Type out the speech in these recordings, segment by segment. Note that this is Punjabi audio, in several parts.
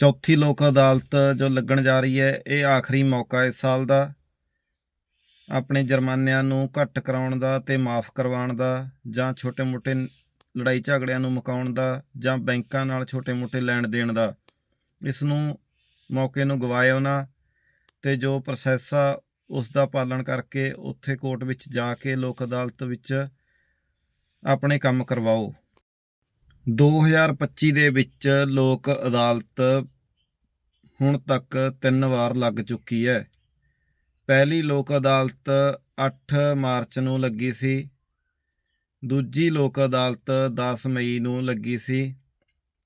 ਚੌਥੀ ਲੋਕ ਅਦਾਲਤ ਜੋ ਲੱਗਣ ਜਾ ਰਹੀ ਹੈ, ਇਹ ਆਖਰੀ ਮੌਕਾ ਇਸ ਸਾਲ ਦਾ। ਆਪਣੇ ਜੁਰਮਾਨਿਆਂ ਨੂੰ ਘੱਟ ਕਰਾਉਣ ਦਾ ਤੇ ਮਾਫ ਕਰਵਾਉਣ ਦਾ ਜਾਂ ਛੋਟੇ-ਮੋਟੇ ਲੜਾਈ ਝਗੜਿਆਂ ਨੂੰ ਮੁਕਾਉਣ ਦਾ ਜਾਂ ਬੈਂਕਾਂ ਨਾਲ ਛੋਟੇ-ਮੋਟੇ ਲੈਣ ਦੇਣ ਦਾ, ਇਸ ਨੂੰ ਮੌਕੇ ਨੂੰ ਗਵਾਇਓ ਨਾ ਤੇ ਜੋ ਪ੍ਰੋਸੈਸ ਆ, ਉਸ ਦਾ ਪਾਲਣ ਕਰਕੇ ਉੱਥੇ ਕੋਰਟ ਵਿੱਚ ਜਾ ਕੇ ਲੋਕ ਅਦਾਲਤ ਵਿੱਚ ਆਪਣੇ ਕੰਮ ਕਰਵਾਓ। 2025 ਦੇ ਵਿੱਚ ਲੋਕ ਅਦਾਲਤ ਹੁਣ ਤੱਕ ਤਿੰਨ ਵਾਰ ਲੱਗ ਚੁੱਕੀ ਹੈ। ਪਹਿਲੀ ਲੋਕ ਅਦਾਲਤ 8 ਮਾਰਚ ਨੂੰ ਲੱਗੀ ਸੀ। ਦੂਜੀ ਲੋਕ ਅਦਾਲਤ 10 ਮਈ ਨੂੰ ਲੱਗੀ ਸੀ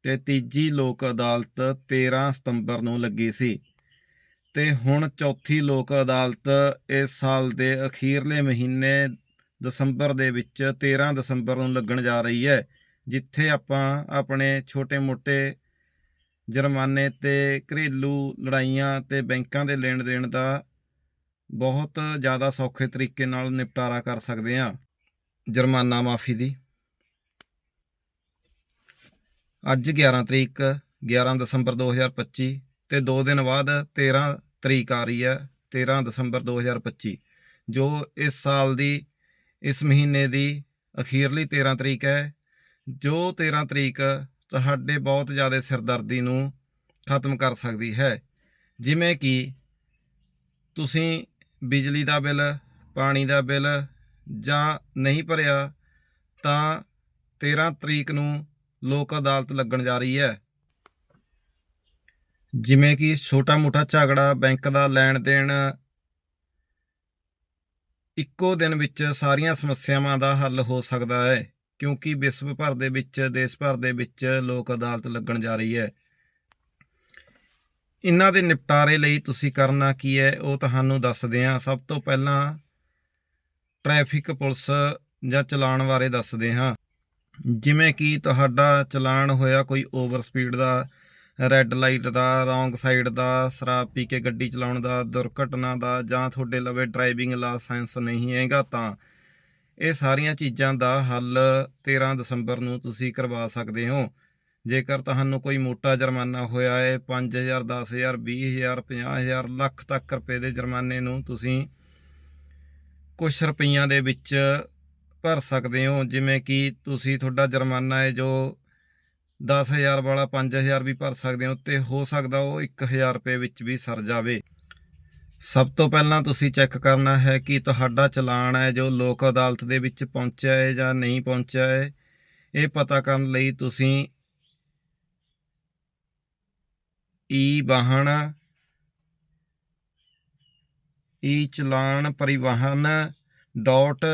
ਤੇ ਤੀਜੀ ਲੋਕ ਅਦਾਲਤ 13 ਸਤੰਬਰ ਨੂੰ ਲੱਗੀ ਸੀ। ਤੇ ਹੁਣ ਚੌਥੀ ਲੋਕ ਅਦਾਲਤ ਇਸ ਸਾਲ ਦੇ ਅਖੀਰਲੇ ਮਹੀਨੇ ਦਸੰਬਰ ਦੇ ਵਿੱਚ 13 ਦਸੰਬਰ ਨੂੰ ਲੱਗਣ ਜਾ ਰਹੀ ਹੈ। ਜਿੱਥੇ ਆਪਾਂ ਆਪਣੇ ਛੋਟੇ-ਮੋਟੇ ਜੁਰਮਾਨੇ ਤੇ ਘਰੇਲੂ ਲੜਾਈਆਂ ਤੇ ਬੈਂਕਾਂ ਦੇ ਲੈਣ ਦੇਣ ਦਾ ਬਹੁਤ ਜ਼ਿਆਦਾ ਸੌਖੇ ਤਰੀਕੇ ਨਾਲ ਨਿਪਟਾਰਾ ਕਰ ਸਕਦੇ ਹਾਂ ਜੁਰਮਾਨਾ ਮਾਫੀ ਦੀ। ਅੱਜ 11 ਤਰੀਕ 11 ਦਸੰਬਰ 2025 ਤੇ 2 ਦਿਨ ਬਾਅਦ 13 ਤਰੀਕ ਆ ਰਹੀ ਹੈ 13 ਦਸੰਬਰ 2025 ਜੋ ਇਸ ਸਾਲ ਦੀ, ਇਸ ਮਹੀਨੇ ਦੀ ਅਖੀਰਲੀ 13 ਤਰੀਕ ਹੈ। ਜੋ 13 ਤਰੀਕ ਤੁਹਾਡੇ ਬਹੁਤ ਜ਼ਿਆਦਾ ਸਿਰਦਰਦੀ ਨੂੰ ਖਤਮ ਕਰ ਸਕਦੀ ਹੈ। ਜਿਵੇਂ ਕਿ ਤੁਸੀਂ ਬਿਜਲੀ ਦਾ ਬਿੱਲ, ਪਾਣੀ ਦਾ ਬਿੱਲ ਜਾਂ ਨਹੀਂ ਭਰਿਆ, ਤਾਂ 13 ਤਰੀਕ ਨੂੰ ਲੋਕ ਅਦਾਲਤ ਲੱਗਣ ਜਾ ਰਹੀ ਹੈ। ਜਿਵੇਂ ਕਿ ਛੋਟਾ-ਮੋਟਾ ਝਗੜਾ ਬੈਂਕ ਦਾ ਲੈਣ ਦੇਣ ਇੱਕੋ ਦਿਨ ਵਿੱਚ ਸਾਰੀਆਂ ਸਮੱਸਿਆਵਾਂ ਦਾ ਹੱਲ ਹੋ ਸਕਦਾ ਹੈ। ਕਿਉਂਕਿ ਵਿਸ਼ਵ ਭਰ ਦੇ ਵਿੱਚ, ਦੇਸ਼ ਭਰ ਦੇ ਵਿੱਚ ਲੋਕ ਅਦਾਲਤ ਲੱਗਣ ਜਾ ਰਹੀ ਹੈ। ਇਹਨਾਂ ਦੇ ਨਿਪਟਾਰੇ ਲਈ ਤੁਸੀਂ ਕਰਨਾ ਕੀ ਹੈ, ਉਹ ਤੁਹਾਨੂੰ ਦੱਸਦੇ ਹਾਂ। ਸਭ ਤੋਂ ਪਹਿਲਾਂ ਟ੍ਰੈਫਿਕ ਪੁਲਿਸ ਜਾਂ ਚਲਾਨ ਬਾਰੇ ਦੱਸਦੇ ਹਾਂ। ਜਿਵੇਂ ਕਿ ਤੁਹਾਡਾ ਚਲਾਨ ਹੋਇਆ ਕੋਈ ਓਵਰ ਸਪੀਡ ਦਾ, ਰੈੱਡ ਲਾਈਟ ਦਾ, ਰੋਂਗ ਸਾਈਡ ਦਾ, ਸ਼ਰਾਬ ਪੀ ਕੇ ਗੱਡੀ ਚਲਾਉਣ ਦਾ, ਦੁਰਘਟਨਾ ਦਾ ਜਾਂ ਤੁਹਾਡੇ ਲਵੇ ਡਰਾਈਵਿੰਗ ਲਾਇਸੈਂਸ ਨਹੀਂ ਹੈਗਾ ਤਾਂ ਇਹ ਸਾਰੀਆਂ ਚੀਜ਼ਾਂ ਦਾ ਹੱਲ 13 ਦਸੰਬਰ ਨੂੰ ਤੁਸੀਂ ਕਰਵਾ ਸਕਦੇ ਹੋ। ਜੇਕਰ ਤੁਹਾਨੂੰ ਕੋਈ ਮੋਟਾ ਜੁਰਮਾਨਾ ਹੋਇਆ ਹੈ 5000 10000 20000 50000 ਲੱਖ ਤੱਕ ਰੁਪਏ ਦੇ ਜੁਰਮਾਨੇ ਨੂੰ ਤੁਸੀਂ ਕੁਝ ਰੁਪਈਆਂ ਦੇ ਵਿੱਚ ਭਰ ਸਕਦੇ ਹੋ। ਜਿਵੇਂ ਕਿ ਤੁਸੀਂ ਤੁਹਾਡਾ ਜੁਰਮਾਨਾ ਹੈ ਜੋ 10000 ਵਾਲਾ 5000 ਵੀ ਭਰ ਸਕਦੇ ਹੋ ਤੇ ਹੋ ਸਕਦਾ ਉਹ 1000 ਰੁਪਏ ਵਿੱਚ ਵੀ ਸਰ ਜਾਵੇ। ਸਭ ਤੋਂ ਪਹਿਲਾਂ ਤੁਸੀਂ ਚੈੱਕ ਕਰਨਾ ਹੈ ਕਿ ਤੁਹਾਡਾ ਚਲਾਨ ਹੈ ਜੋ ਲੋਕ ਅਦਾਲਤ ਦੇ ਵਿੱਚ ਪਹੁੰਚਿਆ ਹੈ ਜਾਂ ਨਹੀਂ ਪਹੁੰਚਿਆ ਹੈ। ਇਹ ਪਤਾ ਕਰਨ ਲਈ ਤੁਸੀਂ ਈ ਵਾਹਨ ਈ ਚਲਾਨ ਪਰਿਵਾਹਨ ਡਾਟ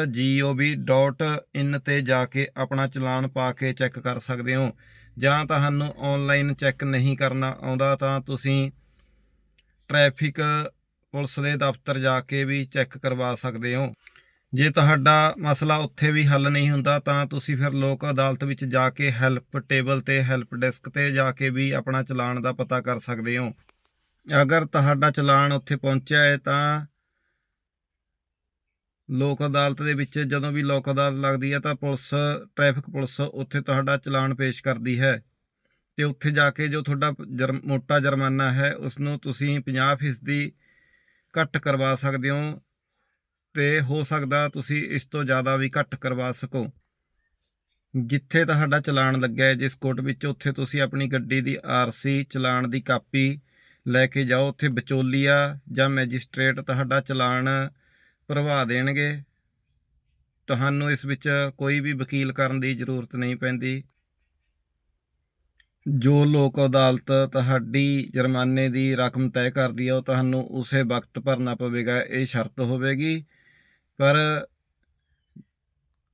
ਡਾਟ ਇਨ ਤੇ ਜਾ ਕੇ ਆਪਣਾ ਚਲਾਨ ਪਾ ਕੇ ਚੈੱਕ ਕਰ ਸਕਦੇ ਹੋ। ਜਾਂ ਤੁਹਾਨੂੰ ਆਨਲਾਈਨ ਚੈੱਕ ਨਹੀਂ ਕਰਨਾ ਆਉਂਦਾ ਤਾਂ ਤੁਸੀਂ ਟ੍ਰੈਫਿਕ ਪੁਲਿਸ ਦੇ ਦਫ਼ਤਰ ਜਾ ਕੇ ਵੀ ਚੈੱਕ ਕਰਵਾ ਸਕਦੇ ਹੋ। ਜੇ ਤੁਹਾਡਾ ਮਸਲਾ ਉੱਥੇ ਵੀ ਹੱਲ ਨਹੀਂ ਹੁੰਦਾ, ਤਾਂ ਤੁਸੀਂ ਫਿਰ ਲੋਕ ਅਦਾਲਤ ਵਿੱਚ ਜਾ ਕੇ ਹੈਲਪ ਟੇਬਲ ਤੇ, ਹੈਲਪ ਡੈਸਕ ਤੇ ਜਾ ਕੇ ਵੀ ਆਪਣਾ ਚਲਾਨ ਦਾ ਪਤਾ ਕਰ ਸਕਦੇ ਹੋ। ਅਗਰ ਤੁਹਾਡਾ ਚਲਾਨ ਉੱਥੇ ਪਹੁੰਚਿਆ ਹੈ, ਤਾਂ ਲੋਕ ਅਦਾਲਤ ਦੇ ਵਿੱਚ ਜਦੋਂ ਵੀ ਲੋਕ ਅਦਾਲਤ ਲੱਗਦੀ ਹੈ, ਤਾਂ ਪੁਲਿਸ, ਟ੍ਰੈਫਿਕ ਪੁਲਿਸ ਉੱਥੇ ਤੁਹਾਡਾ ਚਲਾਨ ਪੇਸ਼ ਕਰਦੀ ਹੈ। ਤੇ ਉੱਥੇ ਜਾ ਕੇ ਜੋ ਤੁਹਾਡਾ ਜਰਮ- ਮੋਟਾ ਜੁਰਮਾਨਾ ਹੈ ਉਸ ਨੂੰ ਤੁਸੀਂ 50% ਦੀ ਘੱਟ ਕਰਵਾ ਸਕਦੇ ਹੋ ਤੇ ਹੋ ਸਕਦਾ ਤੁਸੀਂ ਇਸ ਤੋਂ ਜ਼ਿਆਦਾ ਵੀ ਘੱਟ ਕਰਵਾ ਸਕੋ। ਜਿੱਥੇ ਤੁਹਾਡਾ ਚਲਾਨ ਲੱਗਿਆ ਹੈ, ਜਿਸ ਕੋਰਟ ਵਿੱਚ, ਉੱਥੇ ਤੁਸੀਂ ਆਪਣੀ ਗੱਡੀ ਦੀ ਆਰਸੀ ਚਲਾਨ ਦੀ ਕਾਪੀ ਲੈ ਕੇ ਜਾਓ। ਉੱਥੇ ਵਿਚੋਲੀਆ ਜਾਂ ਮੈਜਿਸਟ੍ਰੇਟ ਤੁਹਾਡਾ ਚਲਾਨ ਭਰਵਾ ਦੇਣਗੇ। ਤੁਹਾਨੂੰ ਇਸ ਵਿੱਚ ਕੋਈ ਵੀ ਵਕੀਲ ਕਰਨ ਦੀ ਜ਼ਰੂਰਤ ਨਹੀਂ ਪੈਂਦੀ। ਜੋ ਲੋਕ ਅਦਾਲਤ ਤੁਹਾਡੀ ਜੁਰਮਾਨੇ ਦੀ ਰਕਮ ਤੈਅ ਕਰਦੀ ਹੈ ਉਹ ਤੁਹਾਨੂੰ ਉਸੇ ਵਕਤ ਭਰਨਾ ਪਵੇਗਾ, ਇਹ ਸ਼ਰਤ ਹੋਵੇਗੀ। ਪਰ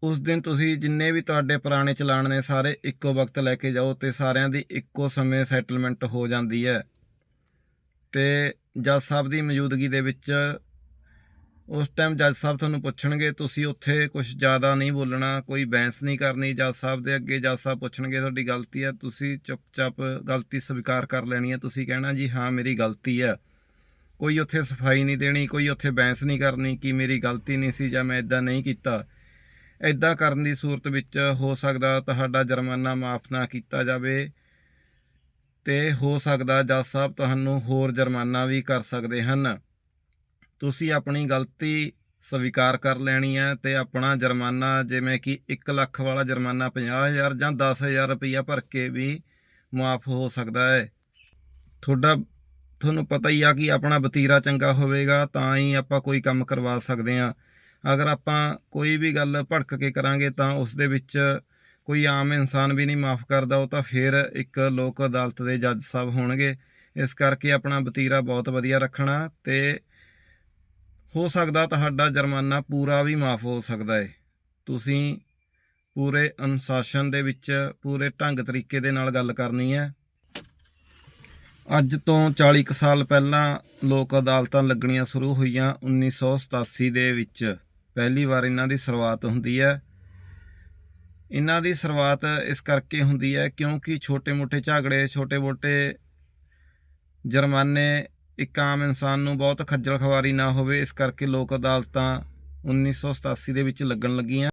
ਉਸ ਦਿਨ ਤੁਸੀਂ ਜਿੰਨੇ ਵੀ ਤੁਹਾਡੇ ਪੁਰਾਣੇ ਚਲਾਨ ਨੇ, ਸਾਰੇ ਇੱਕੋ ਵਕਤ ਲੈ ਕੇ ਜਾਓ ਤੇ ਸਾਰਿਆਂ ਦੀ ਇੱਕੋ ਸਮੇਂ ਸੈਟਲਮੈਂਟ ਹੋ ਜਾਂਦੀ ਹੈ। ਤੇ ਜੱਜ ਸਾਹਿਬ ਦੀ ਮੌਜੂਦਗੀ ਦੇ ਵਿੱਚ ਉਸ ਟਾਈਮ ਜੱਜ ਸਾਹਿਬ ਤੁਹਾਨੂੰ ਪੁੱਛਣਗੇ, ਤੁਸੀਂ ਉੱਥੇ ਕੁਝ ਜ਼ਿਆਦਾ ਨਹੀਂ ਬੋਲਣਾ, ਕੋਈ ਬੈਂਸ ਨਹੀਂ ਕਰਨੀ, ਜੱਜ ਸਾਹਿਬ ਦੇ ਅੱਗੇ ਜੱਜ ਸਾਹਿਬ ਪੁੱਛਣਗੇ ਤੁਹਾਡੀ ਗਲਤੀ ਹੈ, ਤੁਸੀਂ ਚੁੱਪਚਾਪ ਗਲਤੀ ਸਵੀਕਾਰ ਕਰ ਲੈਣੀ ਹੈ, ਤੁਸੀਂ ਕਹਿਣਾ ਜੀ ਹਾਂ, ਮੇਰੀ ਗਲਤੀ ਹੈ। ਕੋਈ ਉੱਥੇ ਸਫ਼ਾਈ ਨਹੀਂ ਦੇਣੀ, ਕੋਈ ਉੱਥੇ ਬਹਿਸ ਨਹੀਂ ਕਰਨੀ ਕਿ ਮੇਰੀ ਗਲਤੀ ਨਹੀਂ ਸੀ ਜਾਂ ਮੈਂ ਇਦਾਂ ਨਹੀਂ ਕੀਤਾ। ਇਦਾਂ ਕਰਨ ਦੀ ਸੂਰਤ ਵਿੱਚ ਹੋ ਸਕਦਾ ਤੁਹਾਡਾ ਜੁਰਮਾਨਾ ਮਾਫ ਨਾ ਕੀਤਾ ਜਾਵੇ ਤੇ ਹੋ ਸਕਦਾ ਜੱਜ ਸਾਹਿਬ ਤੁਹਾਨੂੰ ਹੋਰ ਜੁਰਮਾਨਾ ਵੀ ਕਰ ਸਕਦੇ ਹਨ। ਤੁਸੀਂ ਆਪਣੀ ਗਲਤੀ ਸਵੀਕਾਰ ਕਰ ਲੈਣੀ ਹੈ ਤੇ ਆਪਣਾ ਜੁਰਮਾਨਾ ਜਿਵੇਂ ਕਿ 1 ਲੱਖ ਵਾਲਾ ਜੁਰਮਾਨਾ 50000 ਜਾਂ 10000 ਰੁਪਈਆ ਭਰ ਕੇ ਵੀ ਮਾਫ ਹੋ ਸਕਦਾ ਹੈ। ਤੁਹਾਡਾ, ਤੁਹਾਨੂੰ ਪਤਾ ਹੀ ਆ ਕਿ ਆਪਣਾ ਵਤੀਰਾ ਚੰਗਾ ਹੋਵੇਗਾ ਤਾਂ ਹੀ ਆਪਾਂ ਕੋਈ ਕੰਮ ਕਰਵਾ ਸਕਦੇ ਹਾਂ। ਅਗਰ ਆਪਾਂ ਕੋਈ ਵੀ ਗੱਲ ਭੜਕ ਕੇ ਕਰਾਂਗੇ ਤਾਂ ਉਸ ਦੇ ਵਿੱਚ ਕੋਈ ਆਮ ਇਨਸਾਨ ਵੀ ਨਹੀਂ ਮਾਫ ਕਰਦਾ, ਉਹ ਤਾਂ ਫਿਰ ਇੱਕ ਲੋਕ ਅਦਾਲਤ ਦੇ ਜੱਜ ਸਾਹਿਬ ਹੋਣਗੇ। ਇਸ ਕਰਕੇ ਆਪਣਾ ਵਤੀਰਾ ਬਹੁਤ ਵਧੀਆ ਰੱਖਣਾ ਤੇ ਹੋ ਸਕਦਾ ਤੁਹਾਡਾ ਜੁਰਮਾਨਾ ਪੂਰਾ ਵੀ ਮਾਫ ਹੋ ਸਕਦਾ ਹੈ ਤੁਸੀਂ ਪੂਰੇ ਅਨੁਸ਼ਾਸਨ ਦੇ ਵਿੱਚ ਪੂਰੇ ਢੰਗ ਤਰੀਕੇ ਦੇ ਨਾਲ ਗੱਲ ਕਰਨੀ ਹੈ ਅੱਜ ਤੋਂ 40 ਕੁ ਸਾਲ ਪਹਿਲਾਂ ਲੋਕ ਅਦਾਲਤਾਂ ਲੱਗਣੀਆਂ ਸ਼ੁਰੂ ਹੋਈਆਂ 1987 ਦੇ ਵਿੱਚ। ਪਹਿਲੀ ਵਾਰ ਇਹਨਾਂ ਦੀ ਸ਼ੁਰੂਆਤ ਹੁੰਦੀ ਹੈ ਇਹਨਾਂ ਦੀ ਸ਼ੁਰੂਆਤ ਇਸ ਕਰਕੇ ਹੁੰਦੀ ਹੈ ਕਿਉਂਕਿ ਛੋਟੇ-ਮੋਟੇ ਝਗੜੇ ਛੋਟੇ-ਮੋਟੇ ਜੁਰਮਾਨੇ ਇੱਕ ਆਮ ਇਨਸਾਨ ਨੂੰ ਬਹੁਤ ਖੱਜਲ ਖਵਾਰੀ ਨਾ ਹੋਵੇ, ਇਸ ਕਰਕੇ ਲੋਕ ਅਦਾਲਤਾਂ 1987 ਦੇ ਵਿੱਚ ਲੱਗਣ ਲੱਗੀਆਂ।